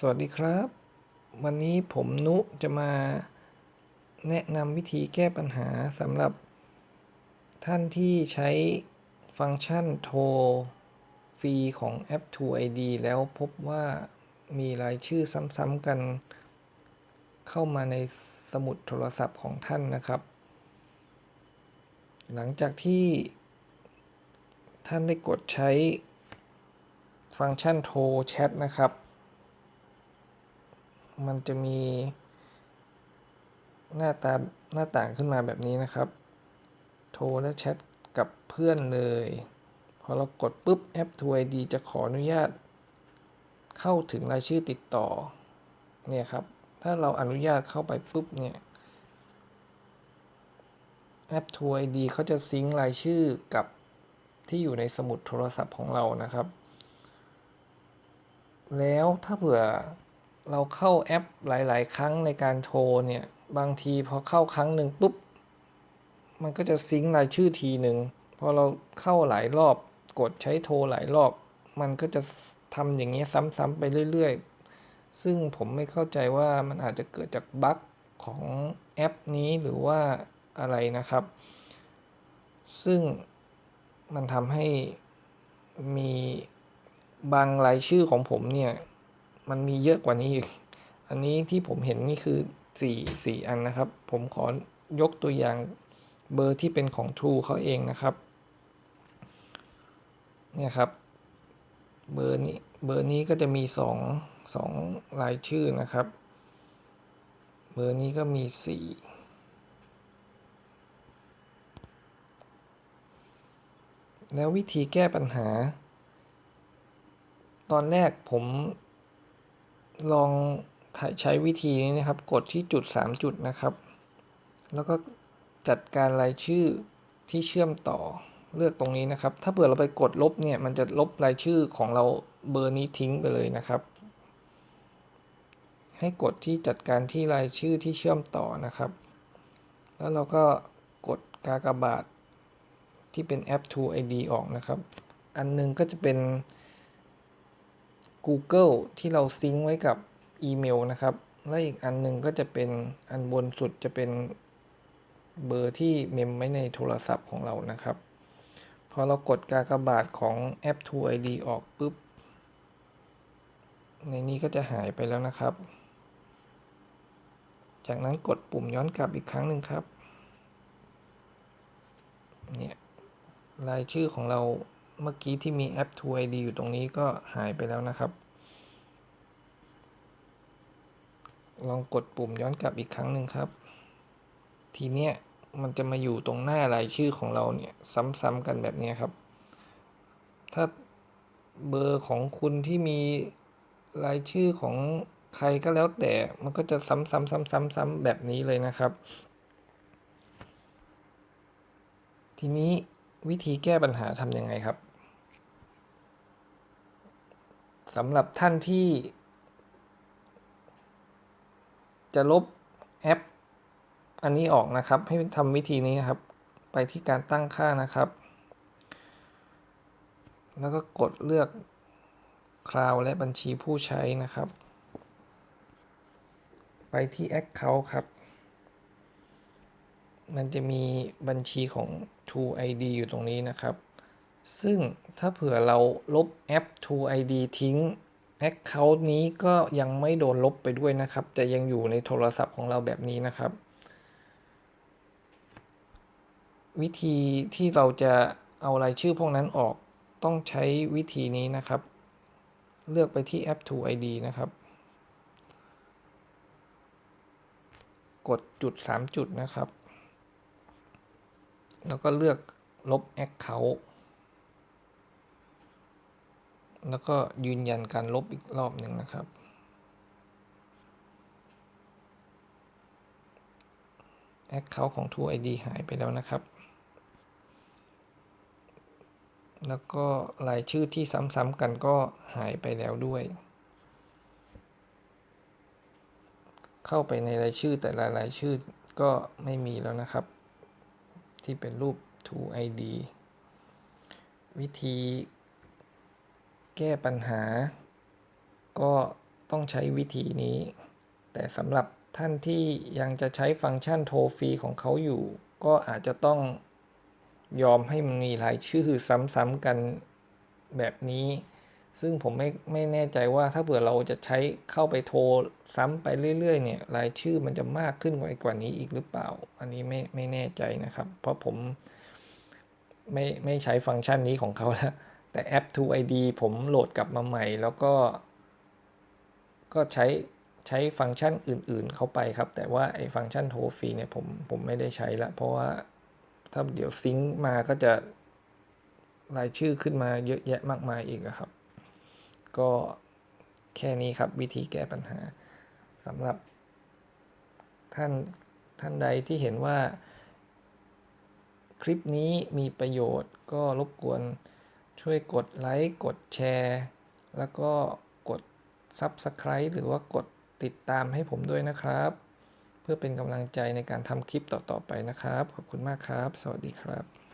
สวัสดีครับ วันนี้ผมนุจะมาแนะนำวิธีแก้ปัญหาสำหรับ ท่านที่ใช้ฟังก์ชันโทรฟรีของแอป 2ID แล้วพบว่ามีรายชื่อซ้ำๆกัน เข้ามาในสมุดโทรศัพท์ของท่านนะครับ หลังจากที่ ท่านได้กดใช้ฟังก์ชันโทรแชทนะครับ มันจะมี หน้าตาหน้าต่างขึ้นมาแบบนี้นะครับ โทรและแชทกับเพื่อนเลย พอเรากดปุ๊บแอป 2ID จะขออนุญาต เข้าถึงรายชื่อติดต่อ เนี่ยครับ ถ้าเราอนุญาตเข้าไปปุ๊บเนี่ยแอป 2ID เขาจะซิงค์รายชื่อกับที่อยู่ในสมุดโทรศัพท์ของเรานะครับ แล้วถ้าเผื่อ เราเข้าแอปหลาย ๆ ครั้งในการโทรเนี่ย บางทีพอเข้าครั้งหนึ่งปุ๊บ มันก็จะซิงค์รายชื่อทีหนึ่งพอเราเข้าหลายรอบกดใช้โทรหลายรอบ มันก็จะทำอย่างเงี้ยซ้ำๆไปเรื่อย ๆ ซึ่งผมไม่เข้าใจว่ามันอาจจะเกิดจากบั๊กของแอปนี้หรือว่าอะไรนะครับ ซึ่งมันทำให้มีบางรายชื่อของผมเนี่ย มันมีเยอะกว่านี้อีก อันนี้ที่ผมเห็นนี่คือ4 4อันนะครับ ผมขอยกตัวอย่างเบอร์ที่เป็นของ True เขาเองนะครับ เนี่ยครับ เบอร์นี้เบอร์นี้ก็จะมี 2 2รายชื่อนะครับ เบอร์นี้ก็มี 4แล้ววิธีแก้ปัญหา ตอนแรกผม ลองใช้วิธีนี้นะครับ กดที่จุด 3 จุดนะครับ แล้วก็จัดการรายชื่อที่เชื่อมต่อเลือกตรงนี้นะครับ ถ้าเผื่อเราไปกดลบเนี่ยมันจะลบรายชื่อของเราเบอร์นี้ทิ้งไปเลยนะครับ ให้กดที่จัดการที่รายชื่อที่เชื่อมต่อนะครับ แล้วเราก็กดกากบาทที่เป็นแอป 2ID ออกนะครับ อันนึงก็จะเป็น Google ที่เราซิงค์ไว้กับอีเมลนะครับ และอีกอันหนึงก็จะเป็นอันบนสุดจะเป็นเบอร์ที่เมมไว้ในโทรศัพท์ของเรานะครับ พอเรากดกากบาทของแอป 2ID ออกปุ๊บ ในนี้ก็จะหายไปแล้วนะครับ จากนั้นกดปุ่มย้อนกลับอีกครั้งหนึ่งครับ เนี่ยรายชื่อของเรา เมื่อกี้ที่มีแอป 2ID อยู่ตรงนี้ก็หายไปแล้วนะครับ ลองกดปุ่มย้อนกลับอีกครั้งหนึ่งครับ ทีเนี้ยมันจะมาอยู่ตรงหน้ารายชื่อของเราเนี่ยซ้ำๆกันแบบนี้ครับ ถ้าเบอร์ของคุณที่มีรายชื่อของใครก็แล้วแต่มันก็จะซ้ำๆๆๆแบบนี้เลยนะครับ ทีนี้วิธีแก้ปัญหาทำยังไงครับ สำหรับท่านที่ จะลบแอป อันนี้ออกนะครับ ให้ทำวิธีนี้นะครับ ไปที่การตั้งค่านะครับ แล้วก็กดเลือกคลาวและบัญชีผู้ใช้นะครับ ไปที่ Account ครับ มันจะมีบัญชีของ TrueID อยู่ตรงนี้นะครับ ซึ่งถ้าเผื่อเราลบแอป TrueID ทิ้ง Account นี้ก็ยังไม่โดนลบไปด้วยนะครับ จะยังอยู่ในโทรศัพท์ของเราแบบนี้นะครับ วิธีที่เราจะเอารายชื่อพวกนั้นออกต้องใช้วิธีนี้นะครับ เลือกไปที่แอป 2ID นะครับ กดจุด 3 จุดนะครับ แล้วก็เลือกลบ Account แล้วก็ยืนยันการลบอีกรอบหนึ่งนะครับ Account ของ TrueID หายไปแล้วนะครับ แล้วก็รายชื่อที่ซ้ำๆกันก็หายไปแล้วด้วย เข้าไปในรายชื่อแต่ละรายชื่อก็ไม่มีแล้วนะครับ ที่เป็นรูป TrueID วิธี แก้ปัญหา ก็ต้องใช้วิธีนี้ แต่สำหรับท่านที่ยังจะใช้ฟังก์ชันโทรฟรีของเขาอยู่ ก็อาจจะต้องยอมให้มันมีรายชื่อซ้ำๆกันแบบนี้ ซึ่งผมไม่ไม่แน่ใจว่าถ้าเผื่อเราจะใช้เข้าไปโทรซ้ำไปเรื่อยๆเนี่ยรายชื่อมันจะมากขึ้นกว่านี้อีกหรือเปล่า อันนี้ไม่ไม่แน่ใจนะครับ เพราะผมไม่ไม่ใช้ฟังก์ชันนี้ของเขาแล้ว แต่แอป True ID ผมโหลดกลับมาใหม่ แล้วก็ ก็ใช้ใช้ฟังก์ชันอื่นๆ เข้าไปครับ แต่ว่าไอ้ฟังก์ชันโทรฟรีเนี่ยผมผมไม่ได้ใช้ละเพราะว่าถ้าเดี๋ยวซิงค์มาก็จะรายชื่อขึ้นมาเยอะแยะมากมายอีกครับ ก็แค่นี้ครับวิธีแก้ปัญหาสำหรับ ท่านท่านใดที่เห็นว่า คลิปนี้มีประโยชน์ก็รบกวน ช่วยกดไลค์ กดแชร์ แล้วก็กด Subscribe หรือว่ากดติดตามให้ผมด้วยนะครับ เพื่อเป็นกำลังใจในการทำคลิปต่อๆไปนะครับ ขอบคุณมากครับ สวัสดีครับ